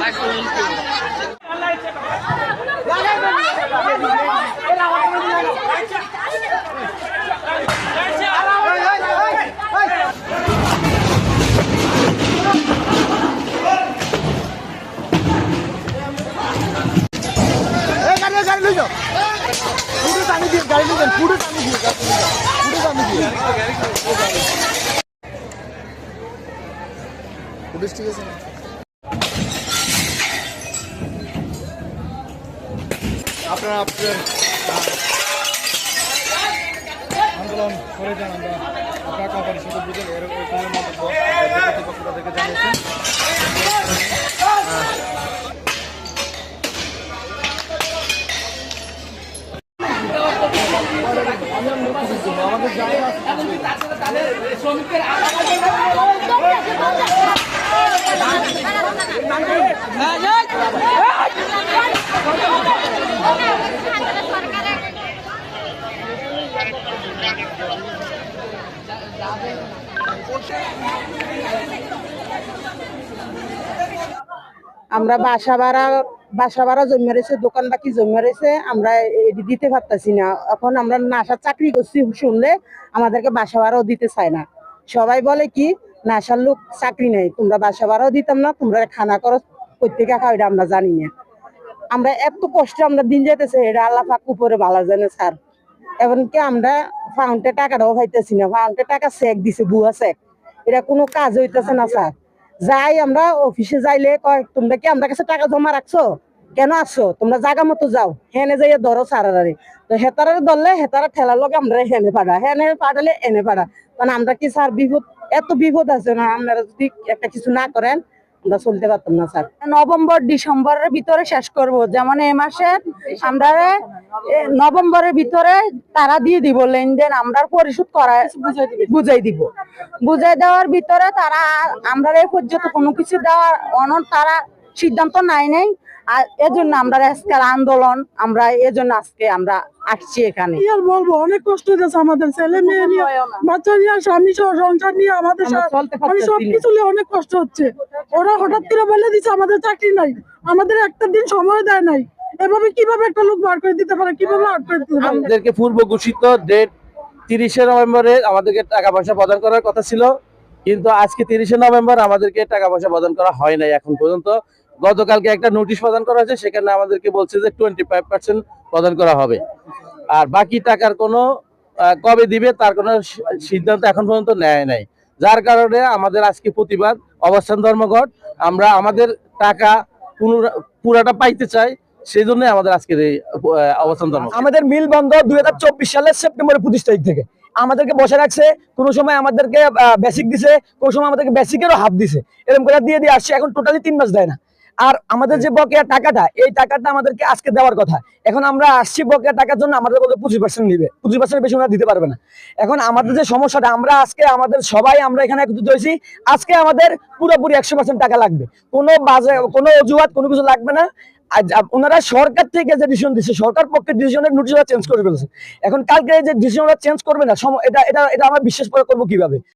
হয়েছে হিসাবে ভুল হয়েছে হিসাবে ভুল হয়েছে হিসাবে ভুল আছে পুলিশ ঠিক আছে? আপনারা আপনার আন্দোলন করে যান আমরা। আপনার কোম্পানির সাথে কর্তৃপক্ষ তাদেরকে জানিয়েছেন। আমরা বাসা ভাড়া বাসা ভাড়া জমে রয়েছে, দোকান বাকি জমে রয়েছে, আমরা দিতে পারতাছি না। এখন আমরা নাসার চাকরি করছি শুনলে আমাদেরকে বাসা ভাড়াও দিতে চায় না। সবাই বলে কি, নাসার লোক চাকরি নেই, তোমরা বাসা ভাড়াও দিতাম না, তোমরা খানা করো প্রত্যেকে খাও এটা আমরা জানি না। আমরা এত কষ্ট আমরা দিন যেতেছে এটা আল্লাহ পাক উপরে ভালো জানে, স্যার। এমনকি আমরা ফাউন্টে টাকাটাও পাইতেছি না। ফাউন্টে টাকা চেক দিছে বুয়া চেক এটা কোনো কাজ হইতেছে না স্যার যাই আমরা অফিসে যাইলে কয় তোমরা কি আমরা কাছে টাকা জমা রাখছো? কেন আসছো? তোমরা জায়গা মতো যাও। হেনে যাইয়ে ধরো সারারে তো হেতারে ধরলে হেতারা ঠেলার লগে আমরা হেনে পাড়া। হেনে পাঠালে এনে পাড়া। কারণ আমরা কি স্যার বিপদ এত বিপদ আছে না আপনারা যদি একটা কিছু না করেন আমরা চলতে পারতাম না স্যার নভেম্বর ডিসেম্বরের ভিতরে শেষ করব। যেমন এই মাসে আমরা এ, নভেম্বরের ভিতরে তারা দিয়ে দিব লেনদেন আমরা পরিশোধ করা বুঝাই দিব। বুঝাই দেওয়ার ভিতরে তারা আমরা এই পর্যন্ত কোনো কিছু দেওয়ার অন তারা সিদ্ধান্ত নাই নাই। আর এজন্য আমরা আজকের আন্দোলন আমরা এজন্য আজকে আমরা আসছি এখানে। আর বলব অনেক কষ্ট হয়েছে আমাদের ছেলে মেয়ে নিয়ে বাচ্চা নিয়ে স্বামী সহ সংসার নিয়ে আমাদের মানে সবকিছু নিয়ে অনেক কষ্ট হচ্ছে। ওরা হঠাৎ করে বলে দিচ্ছে আমাদের চাকরি নাই। আমাদের একটা দিন সময় দেয় নাই। এভাবে কীভাবে একটা লোক বার করে দিতে পারে? কীভাবে আট করে দিতে পারে? আমাদেরকে পূর্ব ঘোষিত ডেট তিরিশে নভেম্বরে আমাদেরকে টাকা পয়সা প্রদান করার কথা ছিল। কিন্তু আজকে তিরিশে নভেম্বর আমাদেরকে টাকা পয়সা প্রদান করা হয় নাই এখন পর্যন্ত। গতকালকে একটা নোটিশ প্রদান করা হয়েছে, সেখানে আমাদেরকে বলছে যে টোয়েন্টি ফাইভ পার্সেন্ট প্রদান করা হবে। আর বাকি টাকার কোনো কবে দিবে তার কোনো সিদ্ধান্ত এখন পর্যন্ত নেয় নাই। যার কারণে আমাদের আজকে প্রতিবাদ, অবস্থান ধর্মঘট, আমরা আমাদের টাকা পুনরা- পুরাটা পাইতে চাই। সেই জন্য আমাদের আজকের এই অবস্থান ধর্মঘট আমাদের মিল বন্ধ দুই হাজার চব্বিশ সালের সেপ্টেম্বরের পঁচিশ তারিখ থেকে। আমাদেরকে বসে রাখছে, কোনো সময় আমাদেরকে বেসিক দিছে, কোনো সময় আমাদেরকে বেসিকেরও হাফ দিছে। এরকম করে দিয়ে দিয়ে আসছে, এখন টোটালি তিন মাস দেয় না। আর আমাদের যে বকেয়া টাকাটা, এই টাকাটা আমাদেরকে আজকে দেওয়ার কথা। এখন আমরা আসছি বকেয়া টাকার জন্য, আমাদের বলতে পঁচিশ পার্সেন্ট নিবে? পঁচিশ পার্সেন্ট বেশি ওরা দিতে পারবে না। এখন আমাদের যে সমস্যাটা, আমরা আজকে আমাদের সবাই আমরা এখানে একত্রিত হয়েছি। আজকে আমাদের পুরোপুরি একশো টাকা লাগবে। কোনো বাজে, কোনো অজুহাত, কোনো কিছু লাগবে না। ওনারা সরকার থেকে যে ডিসিশন দিচ্ছে সরকার পক্ষে ডিসিশনের নোটিশ চেঞ্জ করে ফেলছে। এখন কালকে যে ডিসিশন চেঞ্জ করবে না এটা এটা এটা আমরা বিশ্বাস করে করব কীভাবে?